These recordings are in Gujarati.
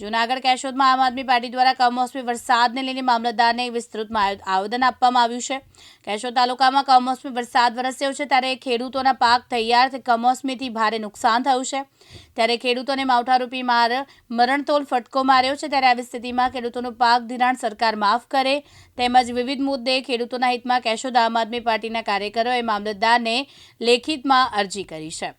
જૂનાગઢ કેશોદમાં આમ આદમી પાર્ટી દ્વારા કમોસમી વરસાદને લઈને મામલતદારને વિસ્તૃતમાં આવેદન આપવામાં આવ્યું છે. કેશોદ તાલુકામાં કમોસમી વરસાદ વરસ્યો છે ત્યારે ખેડૂતોના પાક તૈયાર કમોસમીથી ભારે નુકસાન થયું છે. ત્યારે ખેડૂતોને માવઠારૂપી માર મરણતોલ ફટકો માર્યો છે. ત્યારે આવી સ્થિતિમાં ખેડૂતોનું પાક ધિરાણ સરકાર માફ કરે તેમજ વિવિધ મુદ્દે ખેડૂતોના હિતમાં કેશોદ આમ આદમી પાર્ટીના કાર્યકરોએ મામલતદારને લેખિતમાં અરજી કરી છે.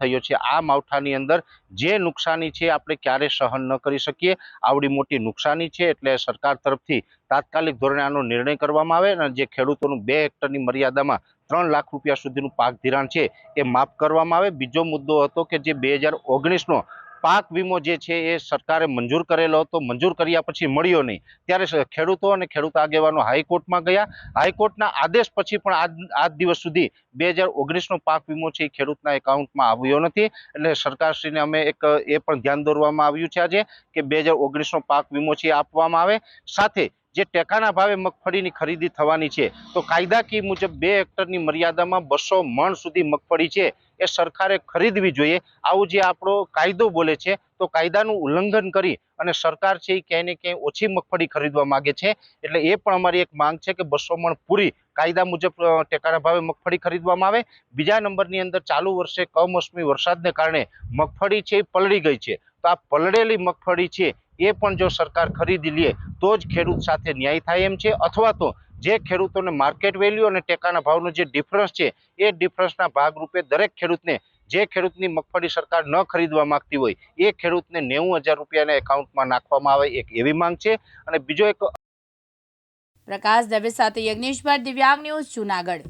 થયો છે. આ માવઠાની અંદર જે નુકસાની છે આપણે ક્યારે સહન ન કરી શકીએ. આવડી મોટી નુકસાની છે એટલે સરકાર તરફથી તાત્કાલિક ધોરણે આનો નિર્ણય કરવામાં આવે અને જે ખેડૂતોનું બે હેક્ટરની મર્યાદામાં ત્રણ લાખ રૂપિયા સુધીનું પાક ધિરાણ છે એ માફ કરવામાં આવે. બીજો મુદ્દો હતો કે જે બે હજાર ઓગણીસનો પાક વીમો જે છે એ સરકારે મંજૂર કરેલો હતો, મંજૂર કર્યા પછી મળ્યો નહીં. ત્યારે ખેડૂતો અને ખેડૂત આગેવાનો હાઈકોર્ટમાં ગયા. હાઈકોર્ટના આદેશ પછી પણ આજ દિવસ સુધી બે હજાર ઓગણીસનો પાક વીમો છે એ ખેડૂતના એકાઉન્ટમાં આવ્યો નથી. એટલે સરકારશ્રીને અમે એક, એ પણ ધ્યાન દોરવામાં આવ્યું છે આજે કે બે હજાર ઓગણીસનો પાક વીમો છે એ આપવામાં આવે. સાથે જે ટેકાના ભાવે મગફળીની ખરીદી થવાની છે, તો કાયદાકીય મુજબ બે હેક્ટરની મર્યાદામાં બસો મણ સુધી મગફળી છે. એ સરકારે ખરીદવી જોઈએ. આવું જે આપણો કાયદો બોલે છે, તો કાયદાનું ઉલ્લંઘન કરી અને સરકાર છે એ ક્યાંય ને ક્યાંય ઓછી મગફળી ખરીદવા માંગે છે. એટલે એ પણ અમારી એક માંગ છે કે બસો મણ પૂરી કાયદા મુજબ ટેકાના ભાવે મગફળી ખરીદવામાં આવે. બીજા નંબરની અંદર ચાલુ વર્ષે કમોસમી વરસાદને કારણે મગફળી છે એ પલળી ગઈ છે. તો આ પલળેલી મગફળી છે એ પણ જો સરકાર ખરીદી લે, તો જ ખેડૂત સાથે ન્યાય થાય એમ છે. અથવા તો જે ખેડૂતોને માર્કેટ વેલ્યુ અને ટેકાના ભાવનો જે ડિફરન્સ છે, એ ડિફરન્સના ભાગરૂપે દરેક ખેડૂતને જે ખેડૂતની મગફળી સરકાર ન ખરીદવા માંગતી હોય, એ ખેડૂતને નેવું હજાર રૂપિયાના એકાઉન્ટમાં નાખવામાં આવે એક એવી માંગ છે. અને બીજો એક પ્રકાશ દવે સાથે યજ્ઞેશ ભટ્ટ દિવ્યાંગ ન્યૂઝ જૂનાગઢ.